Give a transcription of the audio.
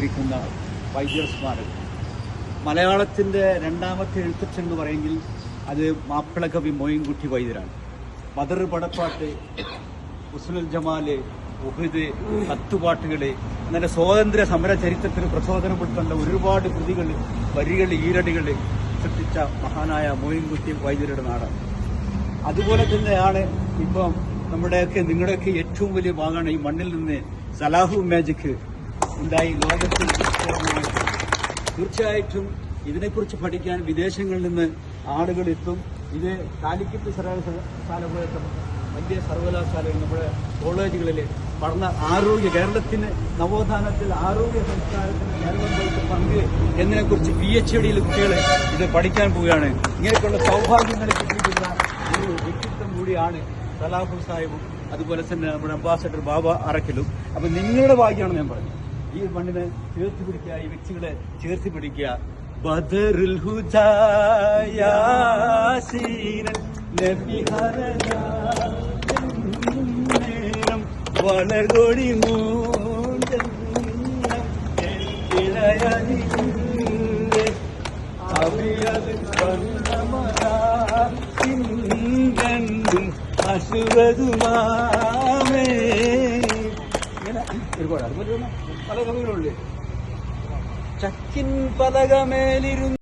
ഇരിക്കുന്ന വൈദ്യർ സ്മാരകം മലയാളത്തിന്റെ രണ്ടാമത്തെ എഴുത്തച്ഛൻ എന്ന് പറയുമെങ്കിൽ അത് മാപ്പിളകവി മോയിൻകുട്ടി വൈദ്യരാണ്. ബദർ പടപ്പാട്ട് ഉസ്നുൽ ജമാൽ ഉഹുദ് കത്തുപാട്ടുകൾ അങ്ങനെ സ്വാതന്ത്ര്യ സമര ചരിത്രത്തിന് പ്രചോദനപ്പെടുത്തേണ്ട ഒരുപാട് കൃതികൾ വരികൾ ഈരടികൾ സൃഷ്ടിച്ച മഹാനായ മോയിൻകുട്ടി വൈദ്യരുടെ നാടാണ്. അതുപോലെ തന്നെയാണ് ഇപ്പം നമ്മുടെയൊക്കെ നിങ്ങളുടെയൊക്കെ ഏറ്റവും വലിയ ഭാഗമാണ് ഈ മണ്ണിൽ നിന്ന് സലാഹു മാജിക് ഉണ്ടായി ലോകത്തിൽ. തീർച്ചയായിട്ടും ഇതിനെക്കുറിച്ച് പഠിക്കാൻ വിദേശങ്ങളിൽ നിന്ന് ആളുകൾ എത്തും. ഇത് കാലിക്കറ്റ് സർവകലാശാല പോലത്തെ വലിയ സർവകലാശാലകൾ നമ്മുടെ കോളേജുകളിൽ പഠന ആരോഗ്യ കേരളത്തിന് നവോത്ഥാനത്തിൽ ആരോഗ്യ സംസ്കാരത്തിന് കേരളം പോലത്തെ പങ്ക് എന്നതിനെക്കുറിച്ച് പി എച്ച് ഡിയിൽ കുട്ടികൾ ഇത് പഠിക്കാൻ പോവുകയാണ്. ഇങ്ങനെയൊക്കെയുള്ള സൗഭാഗ്യങ്ങൾ കിട്ടിയിട്ടുള്ള ഒരു വ്യക്തിത്വം കൂടിയാണ് സലാഹു സാഹിബും. അതുപോലെ തന്നെ നമ്മുടെ അംബാസഡർ ബാബ അറക്കലും. അപ്പം നിങ്ങളുടെ ഭാഗ്യമാണ് ഞാൻ പറഞ്ഞത്. ഈ മണ്ണിനെ ചേർത്ത് പിടിക്കുക ഈ വ്യക്തികളെ ചേർത്ത് പിടിക്കുക. ബദറുൽ കണ്ടും അസുരതുമാമേ ഇങ്ങനെ ഒരുപാട് അത് പല കവികളുണ്ട് ചക്കിൻ പലകമേലിരുന്ന്